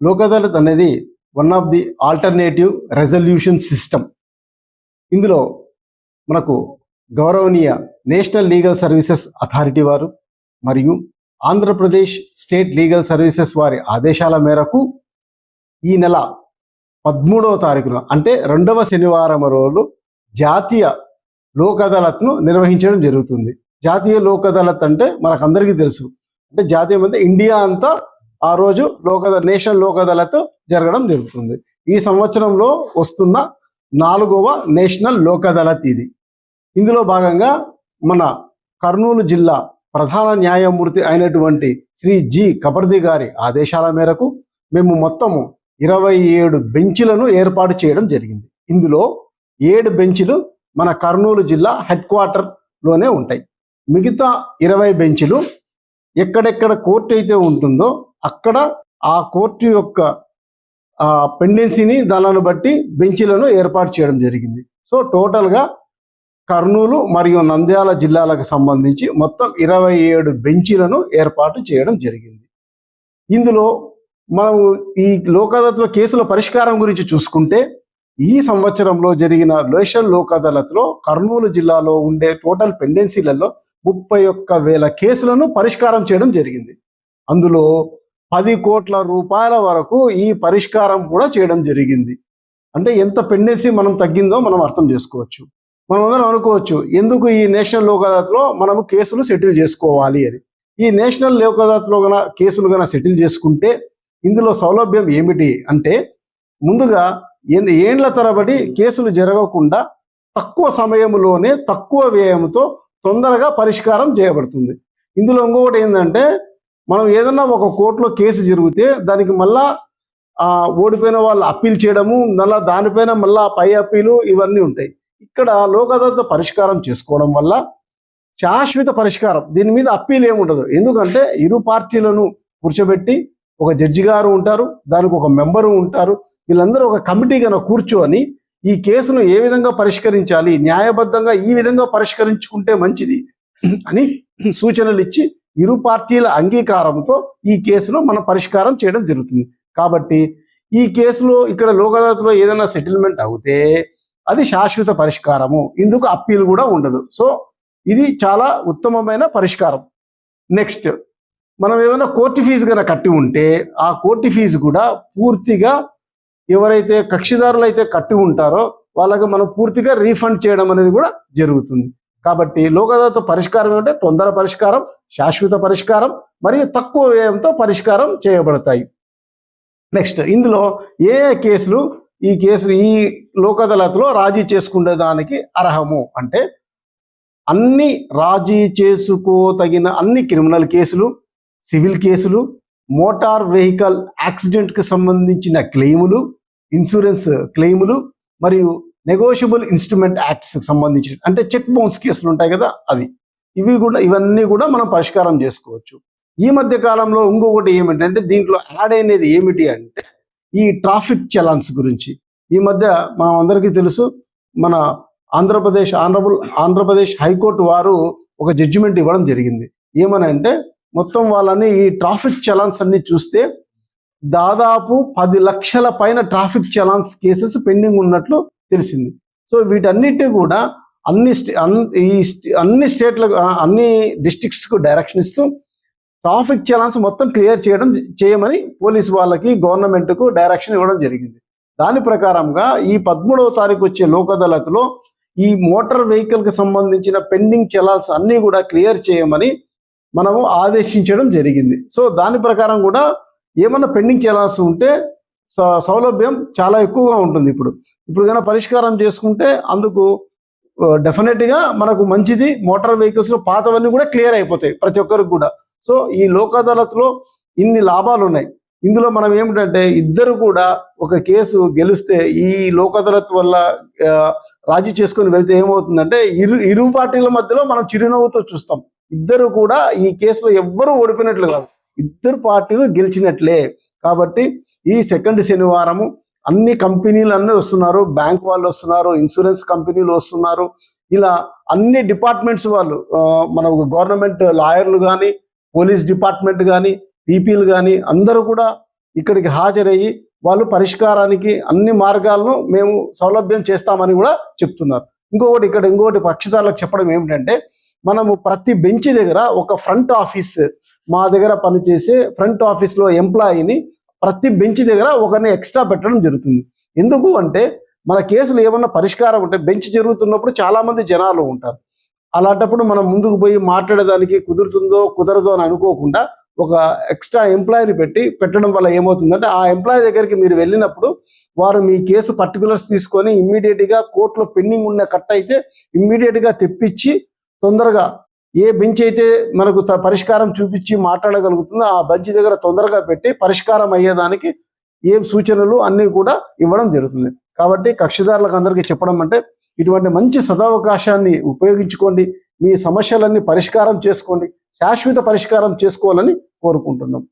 లోక్ అదాలత్ అనేది one of the alternative resolution system ఇందులో మనకు గౌరవనీయ నేషనల్ లీగల్ సర్వీసెస్ అథారిటీ వారు మరియు ఆంధ్రప్రదేశ్ స్టేట్ లీగల్ సర్వీసెస్ వారి ఆదేశాల మేరకు ఈ నెల పదమూడవ తారీఖున అంటే రెండవ శనివారం రోజు జాతీయ లోక్ అదాలత్ను నిర్వహించడం జరుగుతుంది. జాతీయ లోక్ అదాలత్ అంటే మనకందరికీ తెలుసు. అంటే జాతీయం అంటే ఇండియా అంతా ఆ రోజు లోక్ నేషనల్ లోక్ అదాలత్ జరగడం జరుగుతుంది. ఈ సంవత్సరంలో వస్తున్న నాలుగవ నేషనల్ లోక్ అదాలత్ ఇది. ఇందులో భాగంగా మన కర్నూలు జిల్లా ప్రధాన న్యాయమూర్తి అయినటువంటి శ్రీ జి. కబర్ది గారి ఆదేశాల మేరకు మేము మొత్తము ఇరవై ఏడు బెంచ్లను ఏర్పాటు చేయడం జరిగింది. ఇందులో ఏడు బెంచ్లు మన కర్నూలు జిల్లా హెడ్ క్వార్టర్లోనే ఉంటాయి. మిగతా ఇరవై బెంచ్లు ఎక్కడెక్కడ కోర్టు అయితే ఉంటుందో అక్కడ ఆ కోర్టు యొక్క పెండెన్సీని దానిని బట్టి బెంచీలను ఏర్పాటు చేయడం జరిగింది. సో టోటల్గా కర్నూలు మరియు నంద్యాల జిల్లాలకు సంబంధించి మొత్తం ఇరవై ఏడు బెంచీలను ఏర్పాటు చేయడం జరిగింది. ఇందులో మనం ఈ లోక్ అదాలత్లో కేసుల పరిష్కారం గురించి చూసుకుంటే ఈ సంవత్సరంలో జరిగిన లోషన్ లోక్ అదాలత్లో కర్నూలు జిల్లాలో ఉండే టోటల్ పెండెన్సీలలో ముప్పై ఒక్క వేల కేసులను పరిష్కారం చేయడం జరిగింది. అందులో పది కోట్ల రూపాయల వరకు ఈ పరిష్కారం కూడా చేయడం జరిగింది. అంటే ఎంత పెండెన్సీ మనం తగ్గిందో మనం అర్థం చేసుకోవచ్చు. మనం అందరం అనుకోవచ్చు ఎందుకు ఈ నేషనల్ లోక్ అదాలత్లో మనము కేసులు సెటిల్ చేసుకోవాలి అని. ఈ నేషనల్ లోక్ అదాలత్లో గన కేసులు గన సెటిల్ చేసుకుంటే ఇందులో సౌలభ్యం ఏమిటి అంటే ముందుగా ఏండ్ల తరబడి కేసులు జరగకుండా తక్కువ సమయంలోనే తక్కువ వ్యయంతో తొందరగా పరిష్కారం చేయబడుతుంది. ఇందులో ఇంకొకటి ఏంటంటే మనం ఏదన్నా ఒక కోర్టులో కేసు జరిగితే దానికి మళ్ళా ఓడిపోయిన వాళ్ళు అప్పీల్ చేయడము మళ్ళీ దానిపైన మళ్ళా పై అప్పీలు ఇవన్నీ ఉంటాయి. ఇక్కడ లోక్ అదాలత్ పరిష్కారం చేసుకోవడం వల్ల శాశ్వత పరిష్కారం దీని మీద అప్పీల్ ఏముండదు. ఎందుకంటే ఇరు పార్టీలను కూర్చోబెట్టి ఒక జడ్జి గారు ఉంటారు దానికి ఒక మెంబరు ఉంటారు వీళ్ళందరూ ఒక కమిటీ కనుక కూర్చొని ఈ కేసును ఏ విధంగా పరిష్కరించాలి న్యాయబద్ధంగా ఈ విధంగా పరిష్కరించుకుంటే మంచిది అని సూచనలు ఇచ్చి ఇరు పార్టీల అంగీకారంతో ఈ కేసులో మనం పరిష్కారం చేయడం జరుగుతుంది. కాబట్టి ఈ కేసులో ఇక్కడ లోక్ అదాలత్లో ఏదైనా సెటిల్మెంట్ అవుతే అది శాశ్వత పరిష్కారము. ఇందుకు అప్పీల్ కూడా ఉండదు. సో ఇది చాలా ఉత్తమమైన పరిష్కారం. నెక్స్ట్ మనం ఏమైనా కోర్టు ఫీజు కనుక కట్టి ఉంటే ఆ కోర్టు ఫీజు కూడా పూర్తిగా ఎవరైతే కక్షిదారులు అయితే కట్టి ఉంటారో వాళ్ళకి మనం పూర్తిగా రీఫండ్ చేయడం అనేది కూడా జరుగుతుంది. కాబట్టి లోక్ పరిష్కారం ఏమంటే తొందర పరిష్కారం శాశ్వత పరిష్కారం మరియు తక్కువ వ్యయంతో పరిష్కారం చేయబడతాయి. నెక్స్ట్ ఇందులో ఏ ఏ కేసులు ఈ కేసులు ఈ లోక్ అదాలత్లో రాజీ చేసుకునే దానికి అర్హము అంటే అన్ని రాజీ చేసుకోతగిన అన్ని క్రిమినల్ కేసులు సివిల్ కేసులు మోటార్ వెహికల్ యాక్సిడెంట్కి సంబంధించిన క్లెయిములు ఇన్సూరెన్స్ క్లెయిములు మరియు నెగోషియబుల్ ఇన్స్ట్రుమెంట్ యాక్ట్స్ సంబంధించిన అంటే చెక్ బౌన్స్ కేసులు ఉంటాయి కదా అవి. ఇవి కూడా ఇవన్నీ కూడా మనం పరిష్కారం చేసుకోవచ్చు. ఈ మధ్య కాలంలో ఇంకొకటి ఏమిటంటే దీంట్లో యాడ్ అయినది ఏమిటి అంటే ఈ ట్రాఫిక్ చలాన్స్ గురించి. ఈ మధ్య మనం అందరికీ తెలుసు మన ఆంధ్రప్రదేశ్ ఆనరబుల్ ఆంధ్రప్రదేశ్ హైకోర్టు వారు ఒక జడ్జిమెంట్ ఇవ్వడం జరిగింది. ఏమని అంటే మొత్తం వాళ్ళని ఈ ట్రాఫిక్ చలాన్స్ అన్ని చూస్తే దాదాపు పది లక్షల పైన ట్రాఫిక్ చలాన్స్ కేసెస్ పెండింగ్ ఉన్నట్లు తెలిసింది. సో వీటన్నిటి కూడా అన్ని స్టే అన్- ఈ స్టే- అన్ని స్టేట్లకు అన్ని డిస్ట్రిక్ట్స్కు డైరెక్షన్ ఇస్తూ ట్రాఫిక్ చలాన్స్ మొత్తం క్లియర్ చేయడం చేయమని పోలీస్ వాళ్ళకి గవర్నమెంట్కు డైరెక్షన్ ఇవ్వడం జరిగింది. దాని ప్రకారంగా ఈ పదమూడవ తారీఖు వచ్చే లోక్ అదాలత్లో ఈ మోటార్ వెహికల్కి సంబంధించిన పెండింగ్ చలాన్స్ అన్నీ కూడా క్లియర్ చేయమని మనము ఆదేశించడం జరిగింది. సో దాని ప్రకారం కూడా ఏమన్నా పెండింగ్ చలాన్స్ ఉంటే సౌలభ్యం చాలా ఎక్కువగా ఉంటుంది ఇప్పుడు. ఇప్పుడు కనుక పరిష్కారం చేసుకుంటే అందుకు డెఫినెట్గా మనకు మంచిది మోటార్ వెహికల్స్లో పాతవన్నీ కూడా క్లియర్ అయిపోతాయి ప్రతి ఒక్కరికి కూడా. సో ఈ లోక్ అదాలత్లో ఇన్ని లాభాలు ఉన్నాయి. ఇందులో మనం ఏమిటంటే ఇద్దరు కూడా ఒక కేసు గెలిస్తే ఈ లోక్ అదాలత్ వల్ల రాజీ చేసుకొని వెళ్తే ఏమవుతుందంటే ఇరు ఇరు పార్టీల మధ్యలో మనం చిరునవ్వుతో చూస్తాం. ఇద్దరు కూడా ఈ కేసులో ఎవ్వరూ ఓడిపోయినట్లు కాదు. ఇద్దరు పార్టీలు గెలిచినట్లే. కాబట్టి ఈ సెకండ్ శనివారము అన్ని కంపెనీలు అన్నీ వస్తున్నారు. బ్యాంక్ వాళ్ళు వస్తున్నారు. ఇన్సూరెన్స్ కంపెనీలు వస్తున్నారు. ఇలా అన్ని డిపార్ట్మెంట్స్ వాళ్ళు మన గవర్నమెంట్ లాయర్లు కానీ పోలీస్ డిపార్ట్మెంట్ కానీ పీపీలు కానీ అందరూ కూడా ఇక్కడికి హాజరయ్యి వాళ్ళు పరిష్కారానికి అన్ని మార్గాలను మేము సౌలభ్యం చేస్తామని కూడా చెప్తున్నారు. ఇంకొకటి ఇక్కడ ఇంకొకటి పక్షిదారులకు చెప్పడం ఏమిటంటే మనము ప్రతి బెంచ్ దగ్గర ఒక ఫ్రంట్ ఆఫీస్ మా దగ్గర పనిచేసే ఫ్రంట్ ఆఫీస్లో ఎంప్లాయీని ప్రతి బెంచ్ దగ్గర ఒకరిని ఎక్స్ట్రా పెట్టడం జరుగుతుంది. ఎందుకు అంటే మన కేసులు ఏమన్నా పరిష్కారం ఉంటే బెంచ్ జరుగుతున్నప్పుడు చాలామంది జనాలు ఉంటారు. అలాంటప్పుడు మనం ముందుకు పోయి మాట్లాడేదానికి కుదురుతుందో కుదరదో అని అనుకోకుండా ఒక ఎక్స్ట్రా ఎంప్లాయీని పెట్టి పెట్టడం వల్ల ఏమవుతుందంటే ఆ ఎంప్లాయీ దగ్గరికి మీరు వెళ్ళినప్పుడు వారు మీ కేసు పర్టికులర్స్ తీసుకొని ఇమ్మీడియట్గా కోర్టులో పెండింగ్ ఉన్న కట్ అయితే ఇమ్మీడియట్గా తెప్పించి తొందరగా ఏ బెంచ్ అయితే మనకు పరిష్కారం చూపించి మాట్లాడగలుగుతుందో ఆ బెంచ్ దగ్గర తొందరగా పెట్టి పరిష్కారం అయ్యేదానికి ఏం సూచనలు అన్నీ కూడా ఇవ్వడం జరుగుతుంది. కాబట్టి కక్షిదారులకు అందరికీ చెప్పడం అంటే ఇటువంటి మంచి సదవకాశాన్ని ఉపయోగించుకోండి మీ సమస్యలన్నీ పరిష్కారం చేసుకోండి శాశ్వత పరిష్కారం చేసుకోవాలని కోరుకుంటున్నాం.